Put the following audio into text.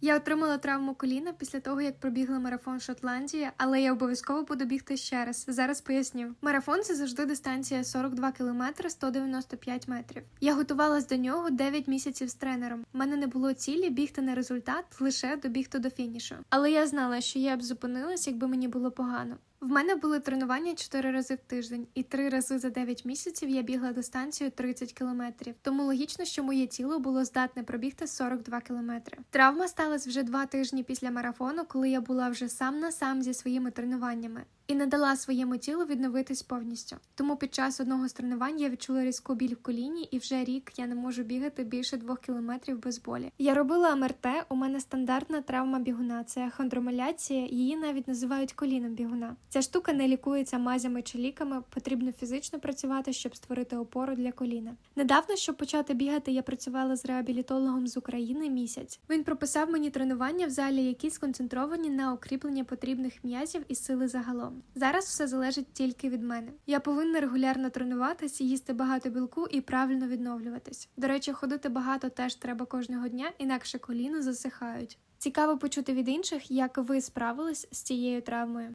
Я отримала травму коліна після того, як пробігла марафон Шотландії, але я обов'язково буду бігти ще раз. Зараз поясню. Марафон це завжди дистанція 42 км 195 метрів. Я готувалась до нього 9 місяців з тренером. У мене не було цілі бігти на результат, лише добігти до фінішу. Але я знала, що я б зупинилась, якби мені було погано. В мене були тренування 4 рази в тиждень, і 3 рази за 9 місяців я бігла дистанцію 30 кілометрів. Тому логічно, що моє тіло було здатне пробігти 42 кілометри. Травма сталася вже два тижні після марафону, коли я була вже сам на сам зі своїми тренуваннями і не дала своєму тілу відновитись повністю. Тому під час одного з тренувань я відчула різку біль в коліні, і вже рік я не можу бігати більше двох кілометрів без болі. Я робила МРТ, у мене стандартна травма бігуна, це хондромаляція, її навіть називають коліном бігуна. Ця штука не лікується мазями чи ліками, потрібно фізично працювати, щоб створити опору для коліна. Недавно, щоб почати бігати, я працювала з реабілітологом з України місяць. Він прописав мені тренування в залі, які сконцентровані на укріпленні потрібних м'язів і сили загалом. Зараз все залежить тільки від мене. Я повинна регулярно тренуватися, їсти багато білку і правильно відновлюватись. До речі, ходити багато теж треба кожного дня, інакше коліно засихають. Цікаво почути від інших, як ви справились з цією травмою.